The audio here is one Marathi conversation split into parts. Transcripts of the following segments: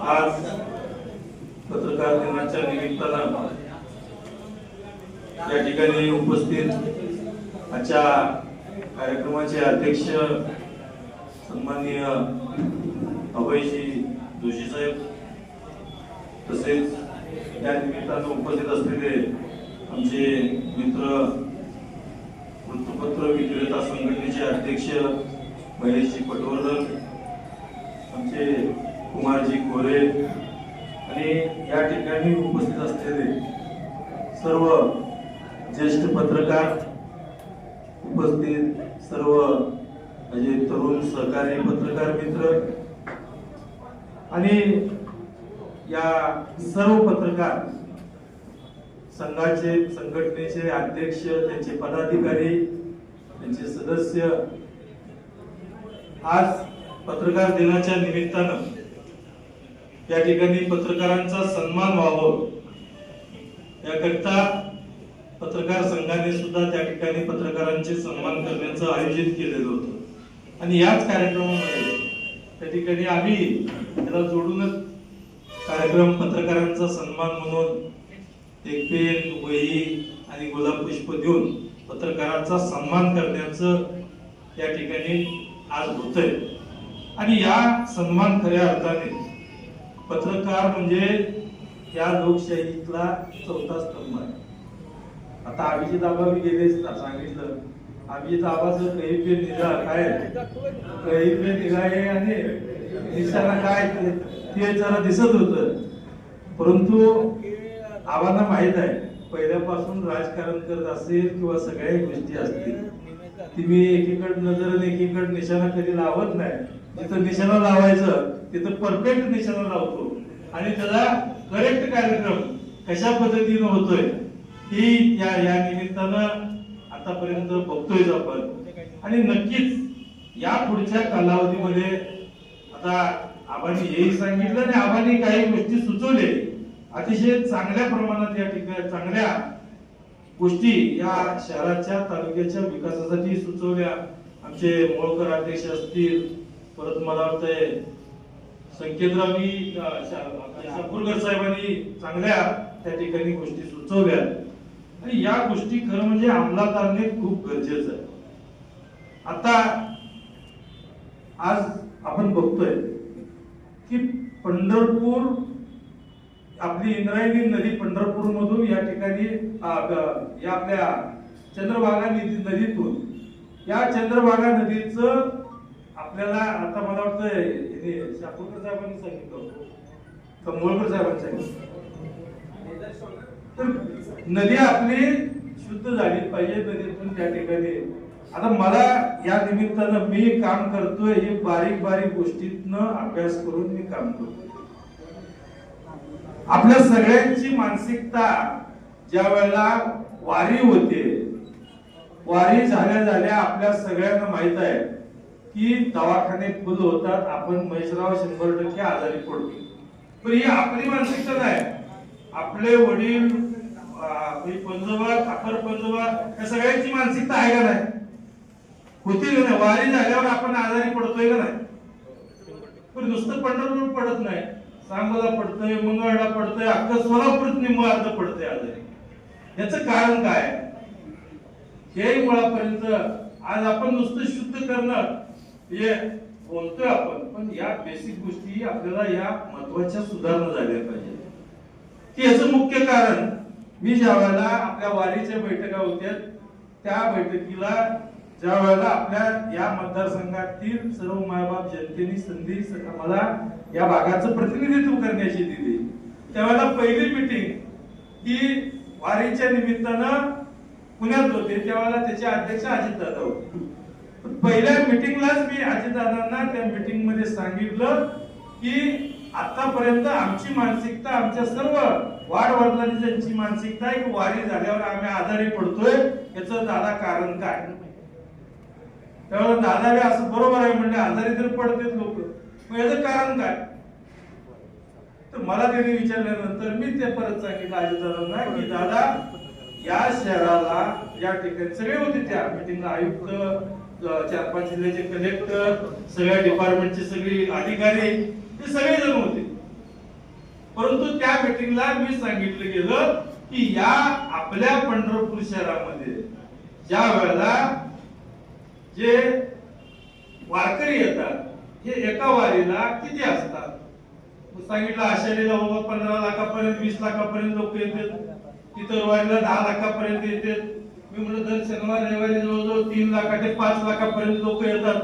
आज पत्रकार दिनाच्या निमित्तानं या ठिकाणी उपस्थित आजच्या कार्यक्रमाचे अध्यक्ष सन्माननीय अभयजी जोशी साहेब तसेच या निमित्तानं उपस्थित असलेले आमचे मित्र वृत्तपत्र विक्रेता संघटनेचे अध्यक्ष महेशजी पटवर्धन आमचे कुमारजी कोरे आणि या ठिकाणी उपस्थित असलेले सर्व ज्येष्ठ पत्रकार उपस्थित सर्व म्हणजे तरुण सहकारी पत्रकार मित्र आणि या सर्व पत्रकार संघाचे संघटनेचे अध्यक्ष त्यांचे पदाधिकारी त्यांचे सदस्य आज पत्रकार दिनाच्या निमित्तानं या ठिकाणी पत्रकारांचा सन्मान व्हावं. याकरिता पत्रकार संघाने सुद्धा त्या ठिकाणी पत्रकारांचे सन्मान करण्याचं आयोजित केलेलं होतं. आणि याच कार्यक्रमामध्ये त्या ठिकाणी आम्ही त्याला जोडूनच कार्यक्रम पत्रकारांचा सन्मान म्हणून एक पेन वही आणि गुलाब पुष्प देऊन पत्रकारांचा सन्मान करण्याचं या ठिकाणी आज होतंय. आणि या सन्मान खऱ्या अर्थाने पत्रकार म्हणजे या लोकशाहीतला चौथा स्तंभ आहे. आता अभिजित आबा मी गेले सांगितलं अभिजित आबाचं कही पे निघा काय? कही पे निघाले आणि निशाणा काय? ते ते जरा दिसत होत. परंतु आबांना माहीत आहे पहिल्यापासून राजकारण करत असेल किंवा सगळ्या गोष्टी असतील ती मी एकीकडे नजर एकीकडे निशाणा कधी लावत नाही. जिथं निशाणा लावायचं तिथं परफेक्ट निशाणा लावतो. आणि त्याला करेक्ट कार्यक्रम कशा पद्धतीनं होतोय ही या या निमित्तानं आतापर्यंत बघतोय आपण. आणि नक्कीच या पुढच्या कालावधीमध्ये आता आबांनी हेही सांगितलं आणि आबांनी काही गोष्टी सुचवले. अतिशय चांगल्या प्रमाणात या ठिकाणी चांगल्या गोष्टी या शहराच्या तालुक्याच्या विकासासाठी सुचवल्या. आमचे मोळकर अध्यक्ष असतील परत मला वाटतंय संकेतरावी शापूरकर साहेबांनी चांगल्या त्या ठिकाणी गोष्टी सुचवल्या. आणि या गोष्टी खरं म्हणजे अंमलात आणणे खूप गरजेचं आहे. आता आज आपण बघतोय की पंढरपूर आपली इंद्रायणी नदी पंढरपूर मधून या ठिकाणी या आपल्या चंद्रभागा नदी नदीतून या चंद्रभागा नदीचं आपल्याला आता मला वाटतं हे शापूरकर साहेबांनी सांगितलं होतं. का मोळकर साहेबांनी सांगितलं तर नदी आपली शुद्ध झाली पाहिजे नदीतून त्या ठिकाणी. आता मला या निमित्तानं मी काम करतोय हे बारीक बारीक गोष्टीतनं अभ्यास करून मी काम करतोय. आपल्या सगळ्यांची मानसिकता ज्या वेळेला वारी होते वारी झाल्या झाल्या आपल्या सगळ्यांना माहीत आहे की दवाखाने फुल होतात आपण म्हैसराव शंभर टक्के आजारी पडतो. पण ही आपली मानसिकता नाही. आपले वडील पंजोबा खापर पंजोबा या सगळ्यांची मानसिकता आहे का नाही? होती का नाही? वारी झाल्यावर आपण आजारी पडतोय का नाही? पण नुसतं पंढरपूर पडत नाही. सांगोला पडतंय मंगळला पडतंय अख्खं सोलापूर निम्म अर्ध पडतंय आजारी. याच कारण काय? हे मुळापर्यंत आज आपण नुसतं शुद्ध करणं हे बोलतोय आपण पण या बेसिक गोष्टी आपल्याला या महत्त्वाच्या सुधारणा झाल्या पाहिजे. की याचं मुख्य कारण मी ज्या वेळेला आपल्या वारीच्या बैठका होत्या त्या बैठकीला ज्या वेळेला आपल्या या मतदारसंघातील सर्व मायबाप जनतेने संधी मला या भागाचं प्रतिनिधित्व करण्याची दिली. त्यावेळेला पहिली मिटिंग ही वारीच्या निमित्तानं पुण्यात होते. त्यावेळेला त्याचे अध्यक्ष अजितदादा होते. पहिल्या मिटिंगलाच मी अजितदादांना त्या मिटिंगमध्ये सांगितलं की आतापर्यंत आमची मानसिकता आमच्या सर्व वाढ वडिलांची मानसिकता आहे की वारी झाल्यावर आम्ही आजारी पडतोय याचं दादा कारण काय? त्यावेळेस दादा बी असं बरोबर आहे म्हणजे आजारी तर पडतेच लोक. मग याचं कारण काय? तर मला त्यांनी विचारल्यानंतर मी ते परत सांगितलं अजितदादांना की दादा या शहराला या ठिकाणी सगळे होते त्या मिटिंगला आयुक्त चार पाच जिल्ह्याचे कलेक्टर सगळ्या डिपार्टमेंटचे सगळे अधिकारी ते सगळे जण होते. परंतु त्या मीटिंगला मी सांगितलं गेलं की या आपल्या पंढरपूर शहरामध्ये ज्या वेळेला जे वारकरी येतात हे एका वारीला किती असतात? सांगितलं आषाढीला बाबा पंधरा लाखापर्यंत वीस लाखापर्यंत लोक येतात. इतर वारीला दहा लाखापर्यंत येतात. मी म्हणलं दर शनिवार रविवारी जवळजवळ तीन लाखा ते पाच लाखापर्यंत लोक येतात.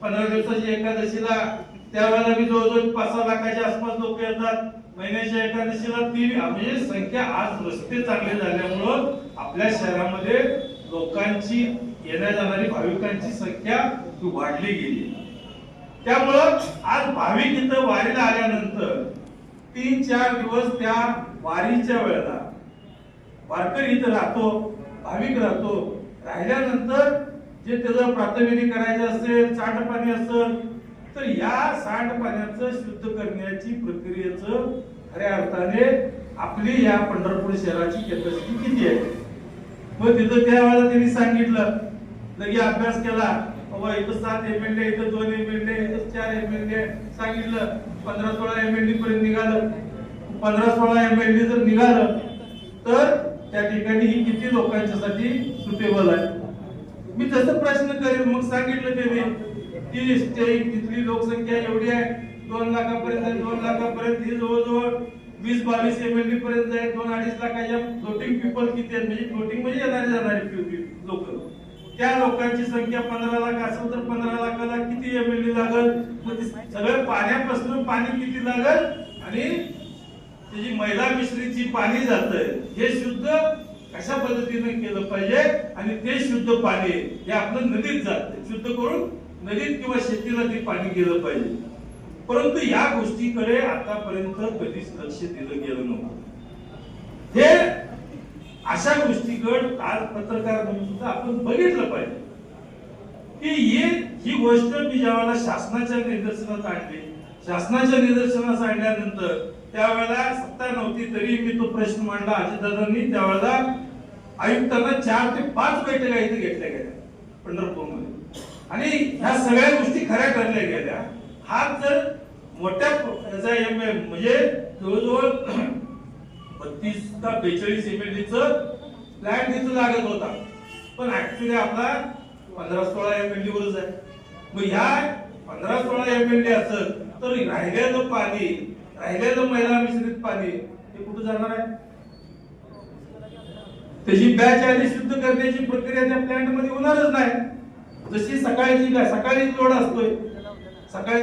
पंधरा दिवसाची एकादशीला त्यावेळेला मी जवळजवळ पाच सहा लाखाच्या आसपास लोक येतात. महिन्याच्या एकादशीला तीन म्हणजे संख्या आज रस्ते चांगले झाल्यामुळं आपल्या शहरामध्ये लोकांची येण्या जाणारी भाविकांची संख्या वाढली गेली. त्यामुळं आज भाविक इथं वारीला आल्यानंतर तीन चार दिवस त्या वारीच्या वेळेला वारकरी इथं राहतो भाविक राहतो. राहिल्यानंतर जे त्याचं प्राथमिक करायचं असेल साठ पाणी असेल तर या साठ पाण्याचं शुद्ध करण्याची प्रक्रियेचं खऱ्या अर्थाने आपली या पंढरपूर शहराची कॅपॅसिटी किती आहे? मग तिथं त्यावेळेला त्यांनी सांगितलं लगे अभ्यास केला. बाबा इथं सात एम एल ए इथं दोन एम एल ए इथं चार एम एल ए सांगितलं पंधरा सोळा एम एल पर्यंत निघालं. पंधरा सोळा एम एल जर निघालं तर त्या ठिकाणी ही किती लोकांच्यासाठी सुटेबल आहे? मी तसं प्रश्न करेन मग सांगितलं त्यांनी ती स्टेट तिथली लोकसंख्या एवढी आहे. दोन लाखापर्यंत दोन लाखापर्यंत. ही जवळजवळ वीस बावीस एम एल पर्यंत आहे. दोन अडीच लाखाच्या फ्लोटिंग पीपल किती आहेत? म्हणजे फ्लोटिंग म्हणजे येणारे जाणारे लोक. त्या लोकांची संख्या पंधरा लाख असेल तर पंधरा लाखाला किती एम एल लागल? मग सगळं पाण्यापासून पाणी किती लागल? आणि त्याची मैला मिश्रीची पाणी जात हे शुद्ध कशा पद्धतीने केलं पाहिजे आणि ते शुद्ध पाणी हे आपलं नदीत जात शुद्ध करून नदीत किंवा शेतीला ते पाणी गेलं पाहिजे. परंतु या गोष्टीकडे आतापर्यंत कधीच लक्ष दिलं गेलं नव्हतं. हे अशा गोष्टीकडे आज पत्रकार म्हणून सुद्धा आपण बघितलं पाहिजे. की ही गोष्ट मी ज्यावेळेला शासनाच्या निदर्शनात आणली शासनाच्या निदर्शनास आणल्यानंतर त्यावेळेला सत्ता नव्हती तरी मी तो प्रश्न मांडला. अजितदादांनी त्यावेळेला आयुक्तांना चार ते पाच बैठका इथे घेतल्या गेल्या पंढरपूरमध्ये. आणि ह्या सगळ्या गोष्टी खऱ्या ठरल्या गेल्या. हा जर मोठ्या याचा एम म्हणजे जवळजवळ बत्तीस का बेचाळीस एम एल प्लॅन तिथं लागत होता. पण ऍक्च्युली आपला पंधरा सोळा एम एल वरच आहे. मग ह्या पंधरा सोळा एम एल असेल तर राहिलेलं पाणी राहिलेलं मैला मिश्रित पाणी हे कुठं जाणार आहे? त्याची बॅच आणि शुद्ध करण्याची प्रक्रिया त्या प्लॅन्टमध्ये होणारच नाही. जशी सकाळची काय सकाळी लोड असतोय सकाळी